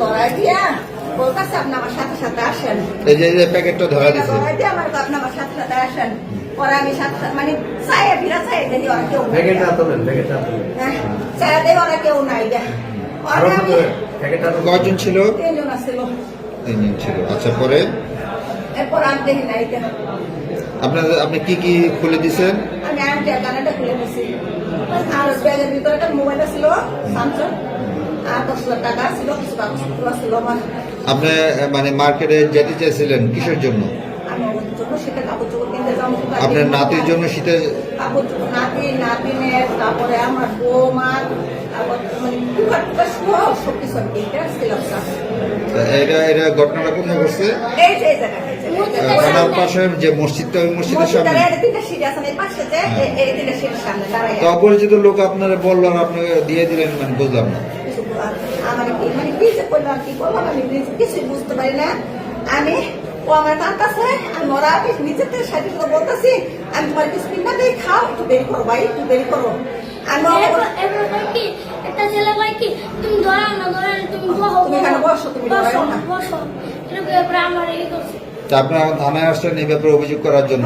ধরাই দিয়া বলতেছে আপনি আমার সাথে সাথে আসেন। এই যে এই যে প্যাকেটটা ধরা দিছে। ধরাই দিয়ে আমার আপনি আমার সাথে সাথে আসেন। পরে আমি সাথে মানে চায়ে ফিরা চায়ে দেখি ওরা কেউ নাই। প্যাকেটটা তোলেন প্যাকেটটা তোলেন হ্যাঁ, চায়ে দেখি ওরা কেউ নাই গা আরও কয়জন ছিল? তিনজন ছিল। আচ্ছা পরে? এরপর আমি দেখি নাই গা আপনার আপনি কি কি খুলে দিছেন? আমি কানাটা খুলে আর ব্যাগের ভিতরে একটা মোবাইল ছিল স্যামসাং আপনি মানে মার্কেটে যেতে চাইছিলেন কিসের জন্য? সেটা কাপড় চোপড় কিনতে যাব আপনার নাতির জন্য শীতে কাপড় নাতি নাতিনের তারপরে আমার বৌমার তারপর মানে টুকার টুকার সব সব কিছু আমি কিনতে আসছিলাম স্যার। এটা এটা ঘটনাটা কোথায় ঘটছে? এই যে থানার পাশে মসজিদটা ওই মসজিদের সামনে। মসজিদের এই তিনটা সিঁড়ি আছে না, এই পাশে যে, এই- এই তিনটা সিঁড়ির সামনে দাঁড়াইয়া। তো অপরিচিত লোক আপনারা বলল আর আপনি দিয়ে দিলেন মানে বুঝলাম না। কিছু আমার কি মানে কি করলাম কি করলাম আমি কিছুই বুঝতে পারি না। আমি ও আমার কাছে আমি ওরা আমি নিজের থেকে সাথে সাথে বলতেছি আমি তোমার কিছু কিনা দিয়ে খাও একটু দেরি করো ভাই একটু দেরি করো। আমি কি? একটা ছেলে কয় কি তুমি ধরাও না ধরাও তুমি তুমি এখানে বসো, তুমি বসো না। বসো। এরকম এরপর আমার এই করছে। আপনারা থানায় আসছেন এই ব্যাপারে অভিযোগ করার জন্য?